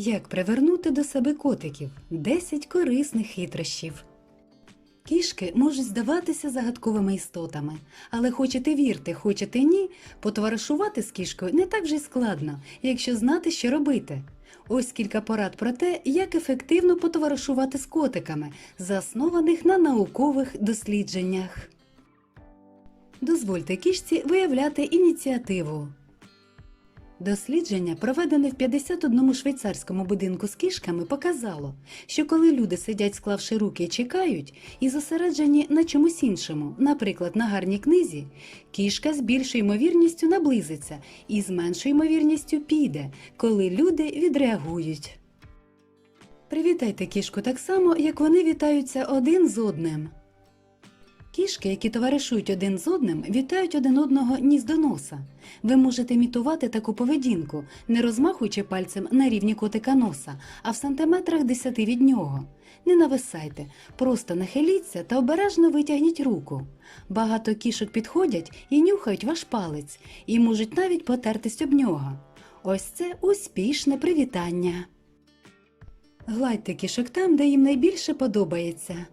Як привернути до себе котиків? 10 корисних хитрощів. Кішки можуть здаватися загадковими істотами, але хочете вірте, хочете ні, потоваришувати з кішкою не так вже й складно, якщо знати, що робити. Ось кілька порад про те, як ефективно потоваришувати з котиками, заснованих на наукових дослідженнях. Дозвольте кішці виявляти ініціативу. Дослідження, проведене в 51 швейцарському будинку з кішками, показало, що коли люди сидять, склавши руки і чекають, і зосереджені на чомусь іншому, наприклад, на гарній книзі, кішка з більшою ймовірністю наблизиться і з меншою ймовірністю піде, коли люди відреагують. Привітайте кішку так само, як вони вітаються один з одним. Кішки, які товаришують один з одним, вітають один одного ніс до носа. Ви можете імітувати таку поведінку, не розмахуючи пальцем на рівні котика носа, а в сантиметрах десяти від нього. Не нависайте, просто нахиліться та обережно витягніть руку. Багато кішок підходять і нюхають ваш палець, і можуть навіть потертись об нього. Ось це успішне привітання. Гладьте кішок там, де їм найбільше подобається.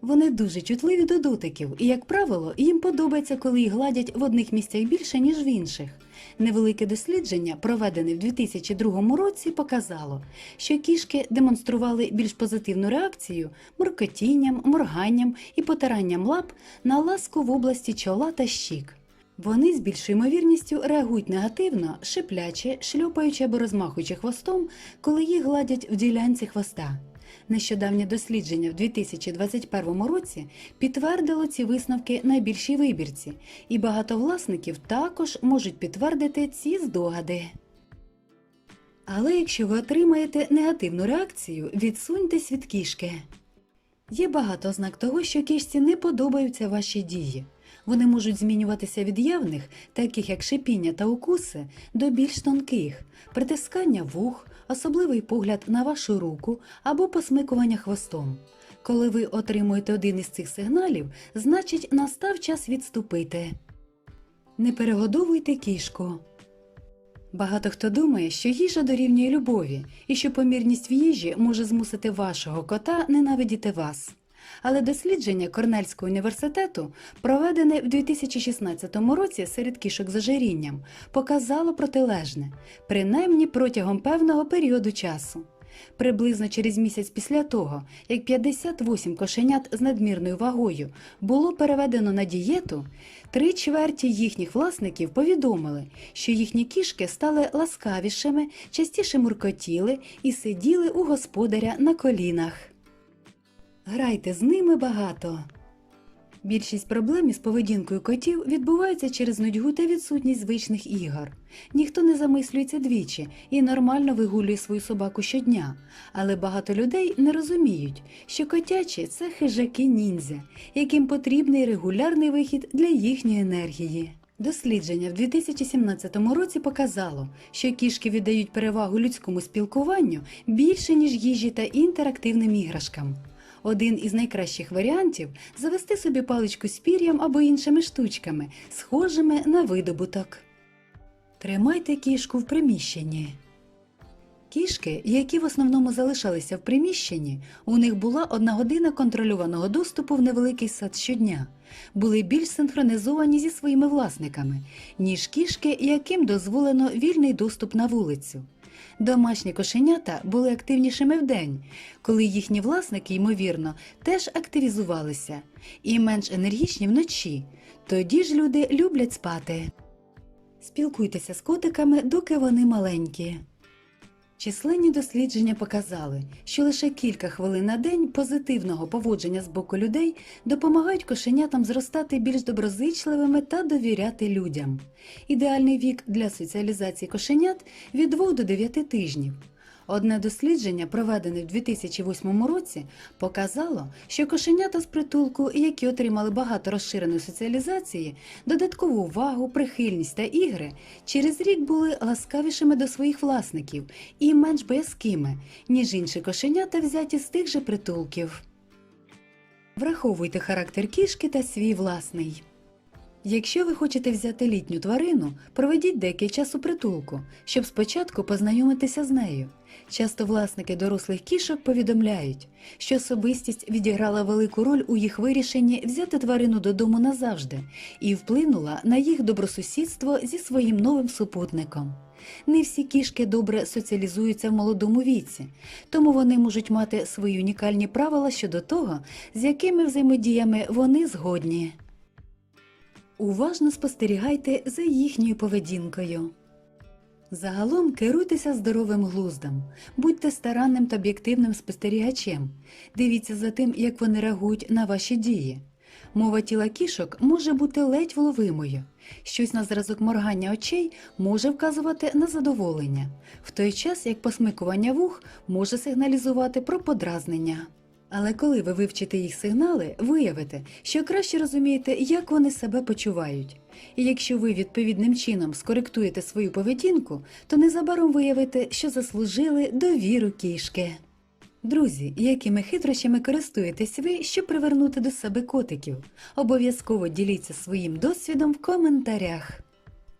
Вони дуже чутливі до дотиків, і, як правило, їм подобається, коли їх гладять в одних місцях більше, ніж в інших. Невелике дослідження, проведене в 2002 році, показало, що кішки демонстрували більш позитивну реакцію муркотінням, морганням і потиранням лап на ласку в області чола та щік. Вони з більшою ймовірністю реагують негативно, шипляче, шльопаючи або розмахуючи хвостом, коли їх гладять в ділянці хвоста. Нещодавнє дослідження в 2021 році підтвердило ці висновки найбільшій вибірці, і багато власників також можуть підтвердити ці здогади. Але якщо ви отримаєте негативну реакцію, відсуньтесь від кішки. Є багато ознак того, що кішці не подобаються ваші дії. Вони можуть змінюватися від явних, таких як шипіння та укуси, до більш тонких, притискання вух, особливий погляд на вашу руку або посмикування хвостом. Коли ви отримуєте один із цих сигналів, значить настав час відступити. Не перегодовуйте кішку. Багато хто думає, що їжа дорівнює любові, і що помірність в їжі може змусити вашого кота ненавидіти вас. Але дослідження Корнельського університету, проведене в 2016 році серед кішок з ожирінням, показало протилежне, принаймні протягом певного періоду часу. Приблизно через місяць після того, як 58 кошенят з надмірною вагою було переведено на дієту, три чверті їхніх власників повідомили, що їхні кішки стали ласкавішими, частіше муркотіли і сиділи у господаря на колінах. Грайте з ними багато. Більшість проблем із поведінкою котів відбуваються через нудьгу та відсутність звичних ігор. Ніхто не замислюється двічі і нормально вигулює свою собаку щодня, але багато людей не розуміють, що котячі це хижаки ніндзя, яким потрібний регулярний вихід для їхньої енергії. Дослідження в 2017 році показало, що кішки віддають перевагу людському спілкуванню більше, ніж їжі та інтерактивним іграшкам. Один із найкращих варіантів завести собі паличку з пір'ям або іншими штучками, схожими на видобуток. Тримайте кішку в приміщенні. Кішки, які в основному залишалися в приміщенні, у них була одна година контрольованого доступу в невеликий сад щодня, були більш синхронізовані зі своїми власниками, ніж кішки, яким дозволено вільний доступ на вулицю. Домашні кошенята були активнішими вдень, коли їхні власники, ймовірно, теж активізувалися, і менш енергічні вночі. Тоді ж люди люблять спати. Спілкуйтеся з котиками, доки вони маленькі. Численні дослідження показали, що лише кілька хвилин на день позитивного поводження з боку людей допомагають кошенятам зростати більш доброзичливими та довіряти людям. Ідеальний вік для соціалізації кошенят від 2 до 9 тижнів. Одне дослідження, проведене в 2008 році, показало, що кошенята з притулку, які отримали багато розширеної соціалізації, додаткову увагу, прихильність та ігри, через рік були ласкавішими до своїх власників і менш боязкими, ніж інші кошенята, взяті з тих же притулків. Враховуйте характер кішки та свій власний. Якщо ви хочете взяти літню тварину, проведіть деякий час у притулку, щоб спочатку познайомитися з нею. Часто власники дорослих кішок повідомляють, що особистість відіграла велику роль у їх вирішенні взяти тварину додому назавжди і вплинула на їх добросусідство зі своїм новим супутником. Не всі кішки добре соціалізуються в молодому віці, тому вони можуть мати свої унікальні правила щодо того, з якими взаємодіями вони згодні. Уважно спостерігайте за їхньою поведінкою. Загалом керуйтеся здоровим глуздом, будьте старанним та об'єктивним спостерігачем, дивіться за тим, як вони реагують на ваші дії. Мова тіла кішок може бути ледь вловимою. Щось на зразок моргання очей може вказувати на задоволення, в той час як посмикування вух може сигналізувати про подразнення. Але коли ви вивчите їх сигнали, виявите, що краще розумієте, як вони себе почувають. І якщо ви відповідним чином скоректуєте свою поведінку, то незабаром виявите, що заслужили довіру кішки. Друзі, якими хитрощами користуєтесь ви, щоб привернути до себе котиків? Обов'язково діліться своїм досвідом в коментарях.